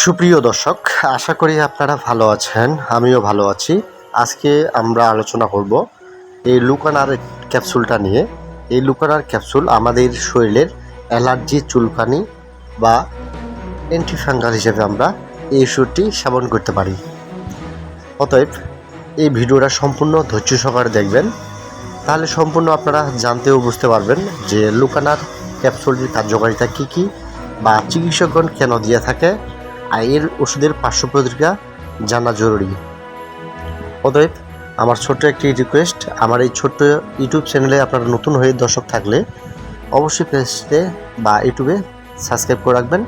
সুপ্রিয় দর্শক, আশা করি আপনারা ভালো আছেন, আমিও ভালো আছি। আজকে আমরা আলোচনা করব এই লুকানার ক্যাপসুলটা নিয়ে। এই লুকানার ক্যাপসুল আমাদের শরীরের অ্যালার্জি, চুলকানি বা অ্যান্টিফাঙ্গাল হিসেবে আমরা এই ওষুধটি সেবন করতে পারি। অতএব, এই ভিডিওটা সম্পূর্ণ ধৈর্য সহকারে দেখবেন। তাহলে সম্পূর্ণ আপনারা জানতেও বুঝতে পারবেন যে লুকানার ক্যাপসুলটির কার্যকারিতা কী কী বা চিকিৎসকগণ কেন দিয়ে থাকে আর এর ওষুধের পার্শ্ব প্রতিক্রিয়া জানা জরুরি। অতএব আমার ছোট্ট একটি রিকোয়েস্ট আমার এই ছোট্ট ইউটিউব চ্যানেলে আপনারা নতুন হয়ে দর্শক থাকলে অবশ্যই পেজে বা ইউটিউবে সাবস্ক্রাইব করে রাখবেন।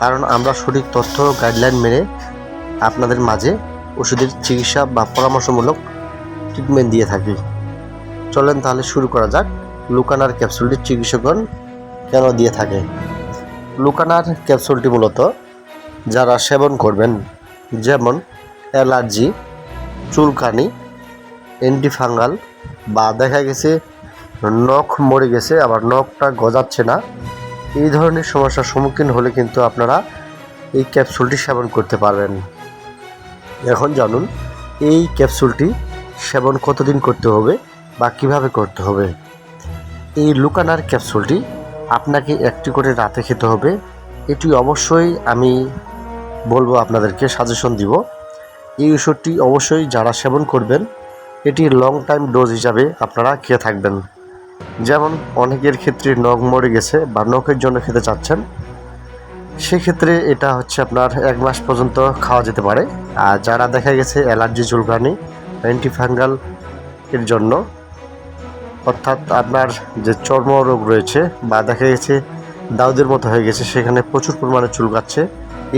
কারণ আমরা সঠিক তথ্য গাইডলাইন মেনে আপনাদের মাঝে ওষুধের চিকিৎসা বা পরামর্শমূলক ট্রিটমেন্ট দিয়ে থাকি। চলেন তাহলে শুরু করা যাক। লুকানার ক্যাপসুলটি চিকিৎসকগণ কেন দিয়ে থাকে? লুকানার ক্যাপসুলটি মূলত যারা সেবন করবেন, যেমন অ্যালার্জি, চুলকানি অ্যান্টিফাঙ্গাল বা দেখা গেছে নখ মরে গেছে, আবার নখটা গজাচ্ছে না, এই ধরনের সমস্যার সম্মুখীন হলে কিন্তু আপনারা এই ক্যাপসুলটি সেবন করতে পারবেন। এখন জানুন, এই ক্যাপসুলটি সেবন কতদিন করতে হবে বা কীভাবে করতে হবে? এই লুকানার ক্যাপসুলটি আপনাকে একটি করে রাতে খেতে হবে। এটি অবশ্যই আমি বলব আপনাদেরকে সাজেশন দিব। এই ওষুধটি অবশ্যই যারা সেবন করবেন, এটি লং টাইম ডোজ হিসাবে আপনারা খেয়ে থাকবেন। যেমন অনেকের ক্ষেত্রে নখ মরে গেছে বা নখের জন্য খেতে চাচ্ছেন, সেক্ষেত্রে এটা হচ্ছে আপনার এক মাস পর্যন্ত খাওয়া যেতে পারে। আর যারা দেখা গেছে অ্যালার্জি চুলকানি অ্যান্টিফাঙ্গাল এর জন্য, অর্থাৎ আপনার যে চর্মরোগ রয়েছে বা দেখা গেছে দাউদের মতো হয়ে গেছে, সেখানে প্রচুর পরিমাণে চুলকাচ্ছে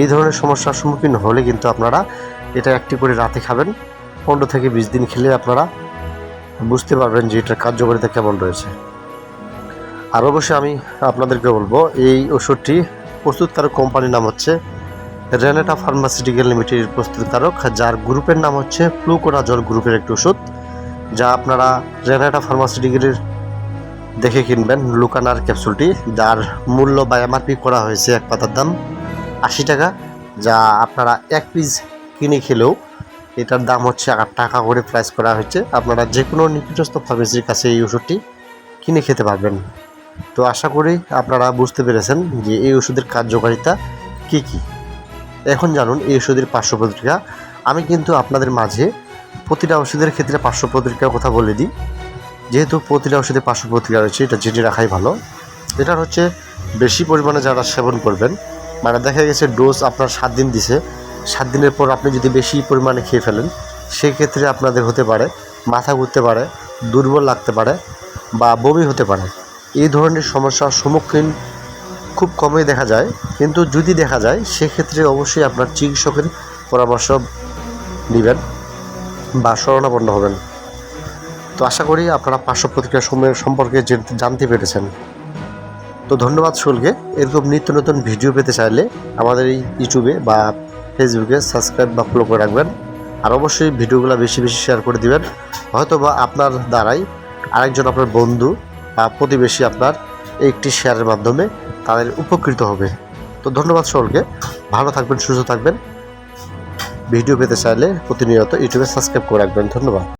এই ধরনের সমস্যার সম্মুখীন হলে কিন্তু আপনারা এটা একটি করে রাতে খাবেন। পনেরো থেকে বিশ দিন খেলে আপনারা বুঝতে পারবেন যে এটার কার্যকারিতা কেমন রয়েছে। আর অবশ্যই আমি আপনাদেরকে বলব, এই ওষুধটি প্রস্তুতকারক কোম্পানির নাম হচ্ছে রেনেটা ফার্মাসিউটিক্যাল লিমিটেডের প্রস্তুতকারক যার গ্রুপের নাম হচ্ছে ফ্লুকোনাজল গ্রুপের একটি ওষুধ, যা আপনারা রেনেটা ফার্মাসিউটিক্যালের দেখে কিনবেন লুকানার ক্যাপসুলটি, যার মূল্য বা এমআরপি করা হয়েছে এক পাতার দাম। আশি টাকা, যা আপনারা এক পিস কিনে খেলেও এটার দাম হচ্ছে আট টাকা করে প্রাইস করা হয়েছে। আপনারা যে কোনো নিকটস্থ ফার্মেসির কাছে এই ওষুধটি কিনে খেতে পারবেন। তো আশা করি আপনারা বুঝতে পেরেছেন যে এই ওষুধের কার্যকারিতা কী কী। এখন জানুন এই ওষুধের পার্শ্ব প্রতিক্রিয়া। আমি কিন্তু আপনাদের মাঝে প্রতিটা ওষুধের ক্ষেত্রে পার্শ্ব প্রতিক্রিয়ার কথা বলে দিই। যেহেতু প্রতিটা ওষুধের পার্শ্ব প্রতিক্রিয়া রয়েছে, এটা জেনে রাখাই ভালো। এটার হচ্ছে বেশি পরিমাণে যারা সেবন করবেন মানে দেখা গেছে ডোজ আপনার সাত দিন দিছে। সাত দিনের পর আপনি যদি বেশি পরিমাণে খেয়ে ফেলেন, সেক্ষেত্রে আপনাদের হতে পারে, মাথা ঘুরতে পারে, দুর্বল লাগতে পারে বা বমি হতে পারে। এই ধরনের সমস্যার সম্মুখীন খুব কমই দেখা যায়। কিন্তু যদি দেখা যায়, সেক্ষেত্রে অবশ্যই আপনার চিকিৎসকের পরামর্শ নেবেন বা শরণাপন্ন হবেন। তো আশা করি আপনারা পার্শ্ব প্রতিক্রিয়া সময়ের সম্পর্কে জেন- জানতে পেরেছেন। তো ধন্যবাদ শুল্কে এরকম নিত্য নতুন ভিডিও পেতে চাইলে আমাদের এই ইউটিউবে বা ফেসবুকে সাবস্ক্রাইব বা ফলো করে রাখবেন। আর অবশ্যই ভিডিওগুলো বেশি বেশি শেয়ার করে দিবেন। হয়তো বা আপনার দ্বারাই আরেকজন আপনার বন্ধু বা প্রতিবেশী আপনার একটি শেয়ারের মাধ্যমে তাদের উপকৃত হবে। তো ধন্যবাদ সকলকে। ভালো থাকবেন, সুস্থ থাকবেন। ভিডিও পেতে চাইলে প্রতিনিয়ত ইউটিউবে সাবস্ক্রাইব করে রাখবেন। ধন্যবাদ।